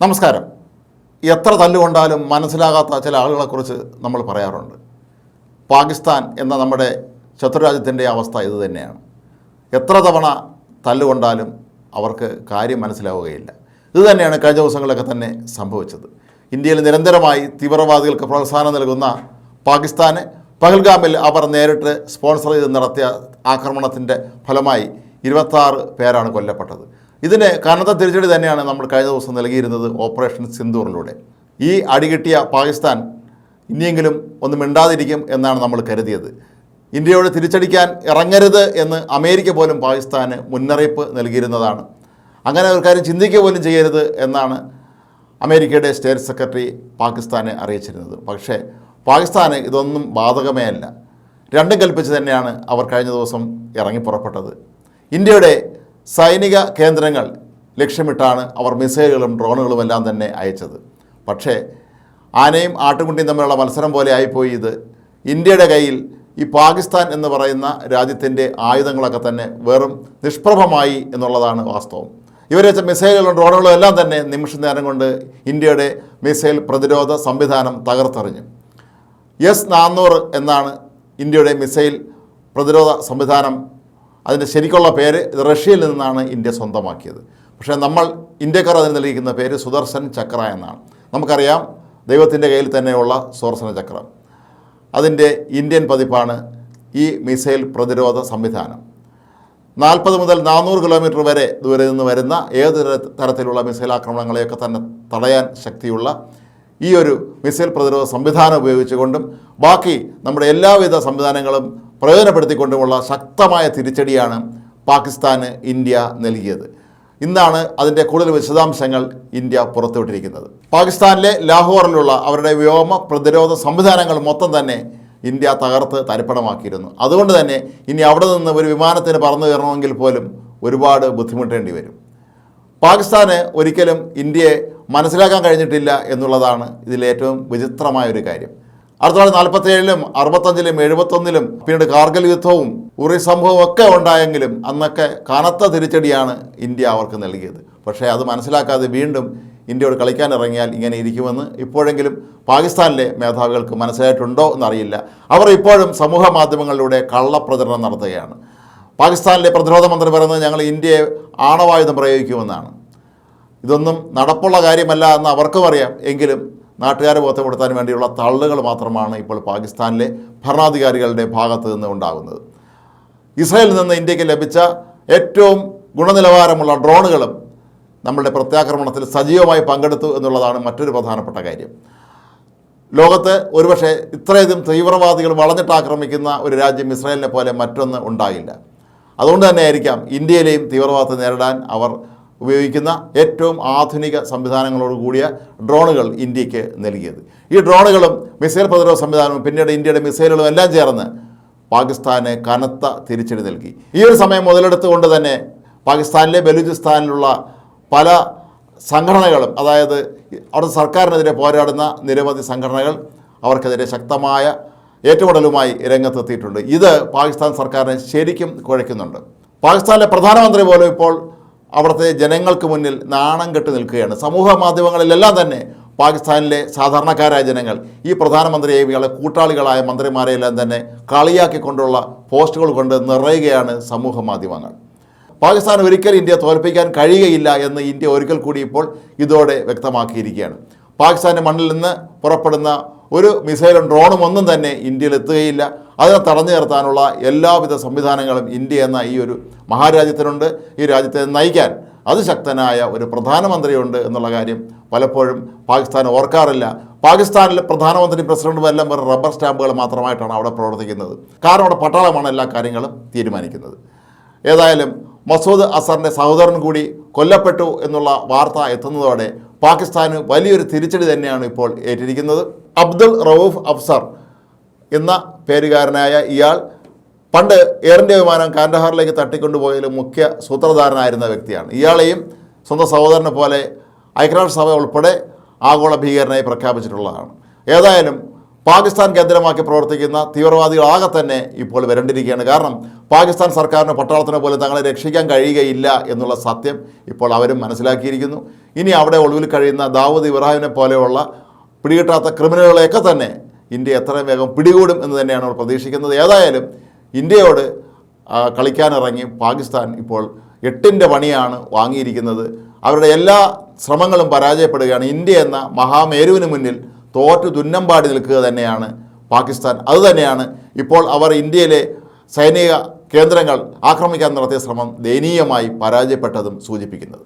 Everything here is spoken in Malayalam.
നമസ്കാരം. എത്ര തല്ലുകൊണ്ടാലും മനസ്സിലാകാത്ത ചില ആളുകളെക്കുറിച്ച് നമ്മൾ പറയാറുണ്ട്. പാകിസ്ഥാൻ എന്ന നമ്മുടെ ശത്രുരാജ്യത്തിന്റെ അവസ്ഥ ഇതുതന്നെയാണ് എത്ര തവണ തല്ലുകൊണ്ടാലും അവർക്ക് കാര്യം മനസ്സിലാവുകയില്ല. ഇതുതന്നെയാണ് കഴിഞ്ഞ ദിവസങ്ങളിലൊക്കെ തന്നെ സംഭവിച്ചത്. ഇന്ത്യയിൽ നിരന്തരമായി തീവ്രവാദികൾക്ക് പ്രോത്സാഹനം നൽകുന്ന പാകിസ്ഥാന് പഹൽഗാമിൽ അവർ നേരിട്ട് സ്പോൺസർ ചെയ്ത് നടത്തിയ ആക്രമണത്തിന്റെ ഫലമായി ഇരുപത്താറ് പേരാണ് കൊല്ലപ്പെട്ടത്. ഇതിന് കനത്ത തിരിച്ചടി തന്നെയാണ് നമ്മൾ കഴിഞ്ഞ ദിവസം നൽകിയിരുന്നത് ഓപ്പറേഷൻ സിന്ദൂറിലൂടെ. ഈ അടികിട്ടിയ പാകിസ്ഥാൻ ഇനിയെങ്കിലും ഒന്ന് മിണ്ടാതിരിക്കും എന്നാണ് നമ്മൾ കരുതിയത്. ഇന്ത്യയോട് തിരിച്ചടിക്കാൻ ഇറങ്ങരുത് എന്ന് അമേരിക്ക പോലും പാകിസ്ഥാന് മുന്നറിയിപ്പ് നൽകിയിരുന്നതാണ്. അങ്ങനെ ഒരു കാര്യം ചിന്തിക്കുക പോലും ചെയ്യരുത് എന്നാണ് അമേരിക്കയുടെ സ്റ്റേറ്റ് സെക്രട്ടറി പാകിസ്ഥാനെ അറിയിച്ചിരുന്നത്. പക്ഷേ പാകിസ്ഥാന് ഇതൊന്നും ബാധകമേ അല്ല. രണ്ടും കൽപ്പിച്ച് തന്നെയാണ് അവർ കഴിഞ്ഞ ദിവസം ഇറങ്ങി പുറപ്പെട്ടത് ഇന്ത്യയുടെ സൈനിക കേന്ദ്രങ്ങൾ ലക്ഷ്യമിട്ടാണ് അവർ മിസൈലുകളും ഡ്രോണുകളും എല്ലാം തന്നെ അയച്ചത്. പക്ഷേ ആനയും ആട്ടുകുട്ടിയും തമ്മിലുള്ള മത്സരം പോലെ ആയിപ്പോയി ഇത്. ഇന്ത്യയുടെ കയ്യിൽ ഈ പാകിസ്ഥാൻ എന്ന് പറയുന്ന രാജ്യത്തിന്റെ ആയുധങ്ങളൊക്കെ തന്നെ വെറും നിഷ്പ്രഭമായി എന്നുള്ളതാണ് വാസ്തവം. ഇവരെ വെച്ച മിസൈലുകളും ഡ്രോണുകളും എല്ലാം തന്നെ നിമിഷ നേരം കൊണ്ട് ഇന്ത്യയുടെ മിസൈൽ പ്രതിരോധ സംവിധാനം തകർത്തെറിഞ്ഞു. എസ് നാന്നൂറ് എന്നാണ് ഇന്ത്യയുടെ മിസൈൽ പ്രതിരോധ സംവിധാനം അതിന്റെ ശരിക്കുള്ള പേര് റഷ്യയിൽ നിന്നാണ് ഇന്ത്യ സ്വന്തമാക്കിയത്. പക്ഷേ നമ്മൾ ഇന്ത്യക്കാർ അതിന് നൽകിയിരിക്കുന്ന പേര് സുദർശൻ ചക്ര എന്നാണ്. നമുക്കറിയാം ദൈവത്തിന്റെ കയ്യിൽ തന്നെയുള്ള സുദർശന ചക്രം. അതിന്റെ ഇന്ത്യൻ പതിപ്പാണ് ഈ മിസൈൽ പ്രതിരോധ സംവിധാനം. നാൽപ്പത് മുതൽ നാനൂറ് കിലോമീറ്റർ വരെ ദൂരെ നിന്ന് വരുന്ന ഏത് തരത്തിലുള്ള മിസൈൽ ആക്രമണങ്ങളെയൊക്കെ തന്നെ തടയാൻ ശക്തിയുള്ള ഈ ഒരു മിസൈൽ പ്രതിരോധ സംവിധാനം ഉപയോഗിച്ചുകൊണ്ടും ബാക്കി നമ്മുടെ എല്ലാവിധ സംവിധാനങ്ങളും പ്രയോജനപ്പെടുത്തിക്കൊണ്ടുമുള്ള ശക്തമായ തിരിച്ചടിയാണ് പാകിസ്ഥാന് ഇന്ത്യ നൽകിയത്. ഇന്നാണ് അതിന്റെ കൂടുതൽ വിശദാംശങ്ങൾ ഇന്ത്യ പുറത്തുവിട്ടിരിക്കുന്നത്. പാകിസ്ഥാനിലെ ലാഹോറിലുള്ള അവരുടെ വ്യോമ പ്രതിരോധ സംവിധാനങ്ങൾ മൊത്തം തന്നെ ഇന്ത്യ തകർത്ത് തരിപ്പണമാക്കിയിരുന്നു. അതുകൊണ്ട് തന്നെ ഇനി അവിടെ നിന്ന് ഒരു വിമാനത്തിന് പറന്നു കയറണമെങ്കിൽ പോലും ഒരുപാട് ബുദ്ധിമുട്ടേണ്ടി വരും. പാകിസ്ഥാന് ഒരിക്കലും ഇന്ത്യയെ മനസ്സിലാക്കാൻ കഴിഞ്ഞിട്ടില്ല എന്നുള്ളതാണ് ഇതിലേറ്റവും വിചിത്രമായ ഒരു കാര്യം. ആയിരത്തി തൊള്ളായിരത്തി നാൽപ്പത്തേഴിലും അറുപത്തഞ്ചിലും എഴുപത്തൊന്നിലും പിന്നീട് കാർഗിൽ യുദ്ധവും ഉറി സംഭവവും ഒക്കെ ഉണ്ടായെങ്കിലും അന്നൊക്കെ കനത്ത തിരിച്ചടിയാണ് ഇന്ത്യ അവർക്ക് നൽകിയത്. പക്ഷേ അത് മനസ്സിലാക്കാതെ വീണ്ടും ഇന്ത്യയോട് കളിക്കാൻ ഇറങ്ങിയാൽ ഇങ്ങനെ ഇരിക്കുമെന്ന് ഇപ്പോഴെങ്കിലും പാകിസ്ഥാനിലെ മേധാവികൾക്ക് മനസ്സിലായിട്ടുണ്ടോ എന്നറിയില്ല. അവർ ഇപ്പോഴും സമൂഹ മാധ്യമങ്ങളിലൂടെ കള്ളപ്രചരണം നടത്തുകയാണ്. പാകിസ്ഥാനിലെ പ്രതിരോധ മന്ത്രി പറയുന്നത് ഞങ്ങൾ ഇന്ത്യയെ ആണവായുധം പ്രയോഗിക്കുമെന്നാണ്. ഇതൊന്നും നടപ്പുള്ള കാര്യമല്ല എന്ന് അവർക്കും അറിയാം. എങ്കിലും നാട്ടുകാരെ ബോധ്യപ്പെടുത്താൻ വേണ്ടിയുള്ള തള്ളുകൾ മാത്രമാണ് ഇപ്പോൾ പാകിസ്ഥാനിലെ ഭരണാധികാരികളുടെ ഭാഗത്ത് നിന്ന് ഉണ്ടാകുന്നത്. ഇസ്രായേലിൽ നിന്ന് ഇന്ത്യയ്ക്ക് ലഭിച്ച ഏറ്റവും ഗുണനിലവാരമുള്ള ഡ്രോണുകളും നമ്മളുടെ പ്രത്യാക്രമണത്തിൽ സജീവമായി പങ്കെടുത്തു എന്നുള്ളതാണ് മറ്റൊരു പ്രധാനപ്പെട്ട കാര്യം. ലോകത്ത് ഒരുപക്ഷെ ഇത്രയധികം തീവ്രവാദികൾ വളഞ്ഞിട്ട് ആക്രമിക്കുന്ന ഒരു രാജ്യം ഇസ്രായേലിനെ പോലെ മറ്റൊന്ന് ഉണ്ടാകില്ല അതുകൊണ്ട് തന്നെ ആയിരിക്കാം ഇന്ത്യയിലെയും തീവ്രവാദത്തെ നേരിടാൻ അവർ ഉപയോഗിക്കുന്ന ഏറ്റവും ആധുനിക സംവിധാനങ്ങളോട് കൂടിയ ഡ്രോണുകൾ ഇന്ത്യയ്ക്ക് നൽകിയത്. ഈ ഡ്രോണുകളും മിസൈൽ പ്രതിരോധ സംവിധാനവും പിന്നീട് ഇന്ത്യയുടെ മിസൈലുകളും എല്ലാം ചേർന്ന് പാകിസ്ഥാന് കനത്ത തിരിച്ചടി നൽകി. ഈ ഒരു സമയം മുതലെടുത്തുകൊണ്ട് തന്നെ പാകിസ്ഥാനിലെ ബലൂചിസ്ഥാനിലുള്ള പല സംഘടനകളും അതായത് അവിടുത്തെ സർക്കാരിനെതിരെ പോരാടുന്ന നിരവധി സംഘടനകൾ അവർക്കെതിരെ ശക്തമായ ഏറ്റുമുടലുമായി രംഗത്തെത്തിയിട്ടുണ്ട്. ഇത് പാകിസ്ഥാൻ സർക്കാരിനെ ശരിക്കും കുഴയ്ക്കുന്നുണ്ട്. പാകിസ്ഥാനിലെ പ്രധാനമന്ത്രി പോലും ഇപ്പോൾ അവിടുത്തെ ജനങ്ങൾക്ക് മുന്നിൽ നാണം കെട്ട് നിൽക്കുകയാണ്. സമൂഹ മാധ്യമങ്ങളിലെല്ലാം തന്നെ പാകിസ്ഥാനിലെ സാധാരണക്കാരായ ജനങ്ങൾ ഈ പ്രധാനമന്ത്രിയെയും ഇയാളെ കൂട്ടാളികളായ മന്ത്രിമാരെയെല്ലാം തന്നെ കളിയാക്കിക്കൊണ്ടുള്ള പോസ്റ്റുകൾ കൊണ്ട് നിറയുകയാണ് സമൂഹ മാധ്യമങ്ങൾ. പാകിസ്ഥാൻ ഒരിക്കൽ ഇന്ത്യ തോൽപ്പിക്കാൻ കഴിയുകയില്ല എന്ന് ഇന്ത്യ ഒരിക്കൽ കൂടി ഇപ്പോൾ ഇതോടെ വ്യക്തമാക്കിയിരിക്കുകയാണ്. പാകിസ്ഥാന്റെ മണ്ണിൽ നിന്ന് പുറപ്പെടുന്ന ഒരു മിസൈലും ഡ്രോണും ഒന്നും തന്നെ ഇന്ത്യയിൽ എത്തുകയില്ല. അതിനെ തടഞ്ഞു നിർത്താനുള്ള എല്ലാവിധ സംവിധാനങ്ങളും ഇന്ത്യ എന്ന ഈ ഒരു മഹാരാജ്യത്തിനുണ്ട്. ഈ രാജ്യത്തെ നയിക്കാൻ അത് ശക്തനായ ഒരു പ്രധാനമന്ത്രിയുണ്ട് എന്നുള്ള കാര്യം പലപ്പോഴും പാകിസ്ഥാൻ ഓർക്കാറില്ല. പാകിസ്ഥാനിലെ പ്രധാനമന്ത്രി പ്രസിഡന്റും എല്ലാം വെറും റബ്ബർ സ്റ്റാമ്പുകൾ മാത്രമായിട്ടാണ് അവിടെ പ്രവർത്തിക്കുന്നത്. കാരണം അവിടെ പട്ടാളമാണ് എല്ലാ കാര്യങ്ങളും തീരുമാനിക്കുന്നത്. ഏതായാലും മസൂദ് അസറിന്റെ സഹോദരൻ കൂടി കൊല്ലപ്പെട്ടു എന്നുള്ള വാർത്ത എത്തുന്നതോടെ പാകിസ്ഥാന് വലിയൊരു തിരിച്ചടി തന്നെയാണ് ഇപ്പോൾ ഏറ്റിരിക്കുന്നത്. അബ്ദുൾ റൌഫ് അഫ്സർ എന്ന പേരുകാരനായ ഇയാൾ പണ്ട് എയർ ഇന്ത്യ വിമാനം കാൻഡഹാറിലേക്ക് തട്ടിക്കൊണ്ടുപോയതിൽ മുഖ്യ സൂത്രധാരനായിരുന്ന വ്യക്തിയാണ്. ഇയാളെയും സ്വന്തം സഹോദരനെ പോലെ ഐക്യരാഷ്ട്രസഭ ഉൾപ്പെടെ ആഗോള ഭീകരനായി പ്രഖ്യാപിച്ചിട്ടുള്ളതാണ്. ഏതായാലും പാകിസ്ഥാൻ കേന്ദ്രമാക്കി പ്രവർത്തിക്കുന്ന തീവ്രവാദികളാകെ തന്നെ ഇപ്പോൾ വരണ്ടിരിക്കുകയാണ്. കാരണം പാകിസ്ഥാൻ സർക്കാരിന് പട്ടാളത്തിനെ പോലും തങ്ങളെ രക്ഷിക്കാൻ കഴിയുകയില്ല എന്നുള്ള സത്യം ഇപ്പോൾ അവരും മനസ്സിലാക്കിയിരിക്കുന്നു. ഇനി അവിടെ ഒളിവിൽ കഴിയുന്ന ദാവൂദ് ഇബ്രാഹിമിനെ പോലെയുള്ള പിടികിട്ടാത്ത ക്രിമിനലുകളെയൊക്കെ തന്നെ ഇന്ത്യ എത്രയും വേഗം പിടികൂടും എന്ന് തന്നെയാണ് അവർ പ്രതീക്ഷിക്കുന്നത്. ഏതായാലും ഇന്ത്യയോട് കളിക്കാനിറങ്ങി പാകിസ്ഥാൻ ഇപ്പോൾ എട്ടിന്റെ പണിയാണ് വാങ്ങിയിരിക്കുന്നത്. അവരുടെ എല്ലാ ശ്രമങ്ങളും പരാജയപ്പെടുകയാണ്. ഇന്ത്യ എന്ന മഹാമേരുവിന് മുന്നിൽ തോറ്റു തുന്നമ്പാടി നിൽക്കുക തന്നെയാണ് പാകിസ്ഥാൻ. അതുതന്നെയാണ് ഇപ്പോൾ അവർ ഇന്ത്യയിലെ സൈനിക കേന്ദ്രങ്ങൾ ആക്രമിക്കാൻ നടത്തിയ ശ്രമം ദയനീയമായി പരാജയപ്പെട്ടതും സൂചിപ്പിക്കുന്നത്.